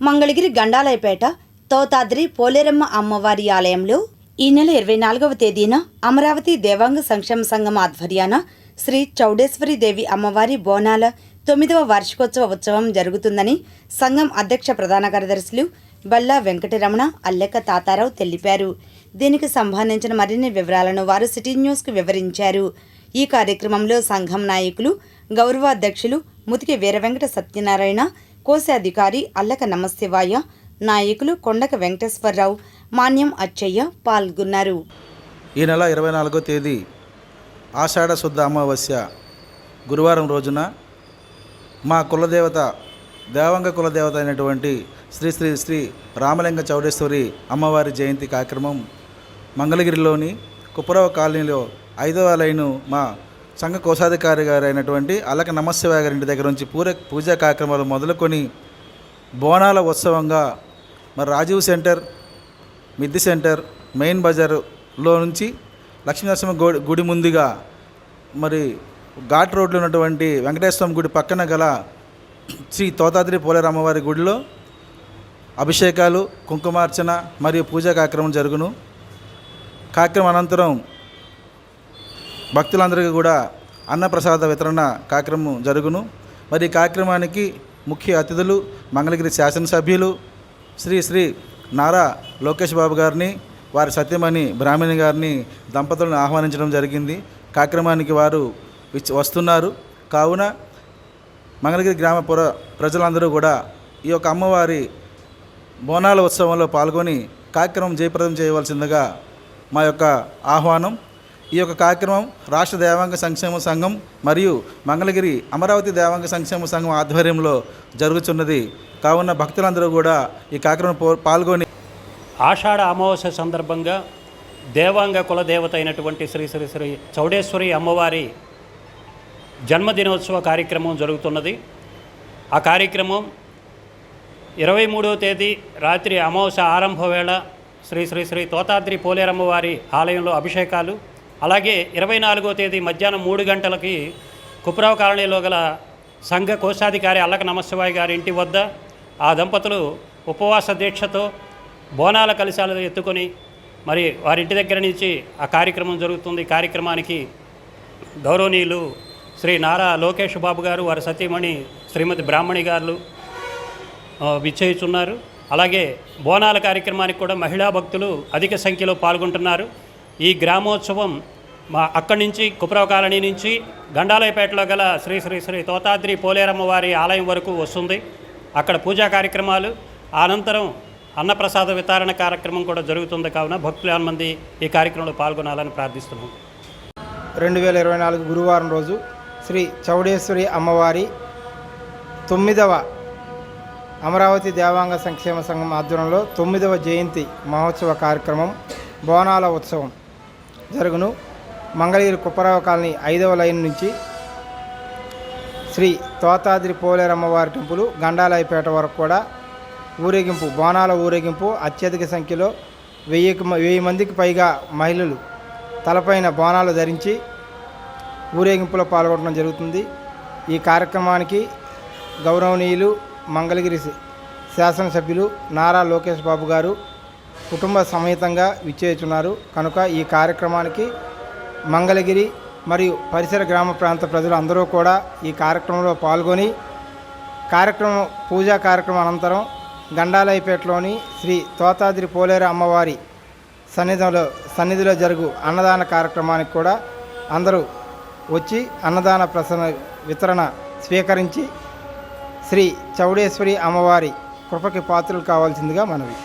మంగళగిరి గండాలయపేట తోతాద్రి పోలేరమ్మ అమ్మవారి ఆలయంలో ఈ నెల ఇరవై నాలుగవ తేదీన అమరావతి దేవాంగ సంక్షేమ సంఘం ఆధ్వర్యాన శ్రీ చౌడేశ్వరి దేవి అమ్మవారి బోనాల తొమ్మిదవ వార్షికోత్సవ ఉత్సవం జరుగుతుందని సంఘం అధ్యక్ష ప్రధాన కార్యదర్శులు బల్లా వెంకటరమణ అల్లెక్క తాతారావు తెలిపారు. దీనికి సంబంధించిన మరిన్ని వివరాలను వారు సిటీ న్యూస్కు వివరించారు. ఈ కార్యక్రమంలో సంఘం నాయకులు గౌరవాధ్యక్షులు ముతికి వీరవెంకట సత్యనారాయణ కోశాధికారి అల్లక నమశివాయ నాయకులు కొండక వెంకటేశ్వరరావు మాన్యం అచ్చయ్య పాల్గొన్నారు. ఈ నెల ఇరవై నాలుగో తేదీ ఆషాఢ శుద్ధ అమావాస్య గురువారం రోజున మా కులదేవత దేవంగ కులదేవత అయినటువంటి శ్రీ శ్రీ శ్రీ రామలింగ చౌడేశ్వరి అమ్మవారి జయంతి కార్యక్రమం మంగళగిరిలోని కుప్పరవ కాలనీలో ఐదవ లైను మా సంఘ కోశాధికారి గారు అయినటువంటి అలక నమశివాయ గారి ఇంటి దగ్గర నుంచి పూర పూజా కార్యక్రమాలు మొదలుకొని బోనాల ఉత్సవంగా మరి రాజీవ్ సెంటర్ మిద్ది సెంటర్ మెయిన్ బజార్లో నుంచి లక్ష్మీనరసింహ గుడి గుడి ముందుగా మరి ఘాట్ రోడ్లో ఉన్నటువంటి వెంకటేశ్వరం గుడి పక్కన గల శ్రీ తోతాద్రి పోలేరమ్మవారి గుడిలో అభిషేకాలు కుంకుమార్చన మరియు పూజా కార్యక్రమం జరుగును. కార్యక్రమం అనంతరం భక్తులందరికీ కూడా అన్నప్రసాద వితరణ కార్యక్రమం జరుగును. మరి ఈ కార్యక్రమానికి ముఖ్య అతిథులు మంగళగిరి శాసనసభ్యులు శ్రీ శ్రీ నారా లోకేష్ బాబు గారిని వారి సత్యమణి బ్రాహ్మణి గారిని దంపతులను ఆహ్వానించడం జరిగింది. కార్యక్రమానికి వారు వస్తున్నారు. కావున మంగళగిరి గ్రామ పుర ప్రజలందరూ కూడా ఈ యొక్క అమ్మవారి బోనాల ఉత్సవంలో పాల్గొని కార్యక్రమం జయప్రదం చేయవలసిందిగా మా యొక్క ఆహ్వానం. ఈ యొక్క కార్యక్రమం రాష్ట్ర దేవాంగ సంక్షేమ సంఘం మరియు మంగళగిరి అమరావతి దేవాంగ సంక్షేమ సంఘం ఆధ్వర్యంలో జరుగుతున్నది. కావున భక్తులందరూ కూడా ఈ కార్యక్రమం పాల్గొని ఆషాఢ అమావాస్య సందర్భంగా దేవాంగ కులదేవత అయినటువంటి శ్రీ శ్రీ శ్రీ చౌడేశ్వరి అమ్మవారి జన్మదినోత్సవ కార్యక్రమం జరుగుతున్నది. ఆ కార్యక్రమం ఇరవై మూడవ తేదీ రాత్రి అమావాస్య ఆరంభ వేళ శ్రీ శ్రీ శ్రీ తోతాద్రి పోలేరమ్మవారి ఆలయంలో అభిషేకాలు అలాగే ఇరవై నాలుగో తేదీ మధ్యాహ్నం మూడు గంటలకి కుప్రావు కాలనీలో గల సంఘ కోశాధికారి అల్లక నమశివాయి గారి ఇంటి వద్ద ఆ దంపతులు ఉపవాస దీక్షతో బోనాల కలశాలు ఎత్తుకొని మరి వారి ఇంటి దగ్గర నుంచి ఆ కార్యక్రమం జరుగుతుంది. ఈ కార్యక్రమానికి గౌరవనీయులు శ్రీ నారా లోకేష్ బాబు గారు వారి సతీమణి శ్రీమతి బ్రాహ్మణి గారు ఆ, విచ్చేయుచున్నారు. అలాగే బోనాల కార్యక్రమానికి కూడా మహిళా భక్తులు అధిక సంఖ్యలో పాల్గొంటున్నారు. ఈ గ్రామోత్సవం మా అక్కడి నుంచి కుప్రవ కాలనీ నుంచి గండాలయపేటలో గల శ్రీ శ్రీ శ్రీ తోతాద్రి పోలేరమ్మ వారి ఆలయం వరకు వస్తుంది. అక్కడ పూజా కార్యక్రమాలు అనంతరం అన్నప్రసాద వితరణ కార్యక్రమం కూడా జరుగుతుంది కావున భక్తులు మంది ఈ కార్యక్రమంలో పాల్గొనాలని ప్రార్థిస్తున్నాం. రెండు వేల ఇరవై నాలుగు గురువారం రోజు శ్రీ చౌడేశ్వరి అమ్మవారి తొమ్మిదవ అమరావతి దేవాంగ సంక్షేమ సంఘం ఆధ్వర్యంలో తొమ్మిదవ జయంతి మహోత్సవ కార్యక్రమం బోనాల ఉత్సవం. జరుగును. మంగళగిరి కుప్పరావు కాలనీ ఐదవ లైన్ నుంచి శ్రీ తోతాద్రి పోలేరమ్మవారి టెంపుల్ గండాలయపేట వరకు కూడా ఊరేగింపు బోనాల ఊరేగింపు అత్యధిక సంఖ్యలో వెయ్యికి వెయ్యి మందికి పైగా మహిళలు తలపైన బోనాలు ధరించి ఊరేగింపులో పాల్గొనడం జరుగుతుంది. ఈ కార్యక్రమానికి గౌరవనీయులు మంగళగిరి శాసనసభ్యులు నారా లోకేష్ బాబు గారు కుటుంబ సమేతంగా విచ్చేస్తున్నారు. కనుక ఈ కార్యక్రమానికి మంగళగిరి మరియు పరిసర గ్రామ ప్రాంత ప్రజలు అందరూ కూడా ఈ కార్యక్రమంలో పాల్గొని కార్యక్రమం పూజా కార్యక్రమం అనంతరం గండాలయపేటలోని శ్రీ తోతాద్రి పోలేరు అమ్మవారి సన్నిధిలో సన్నిధిలో జరుగు అన్నదాన కార్యక్రమానికి కూడా అందరూ వచ్చి అన్నదాన ప్రసన్న వితరణ స్వీకరించి శ్రీ చౌడేశ్వరి అమ్మవారి కృపకి పాత్రలు కావాల్సిందిగా మనవి.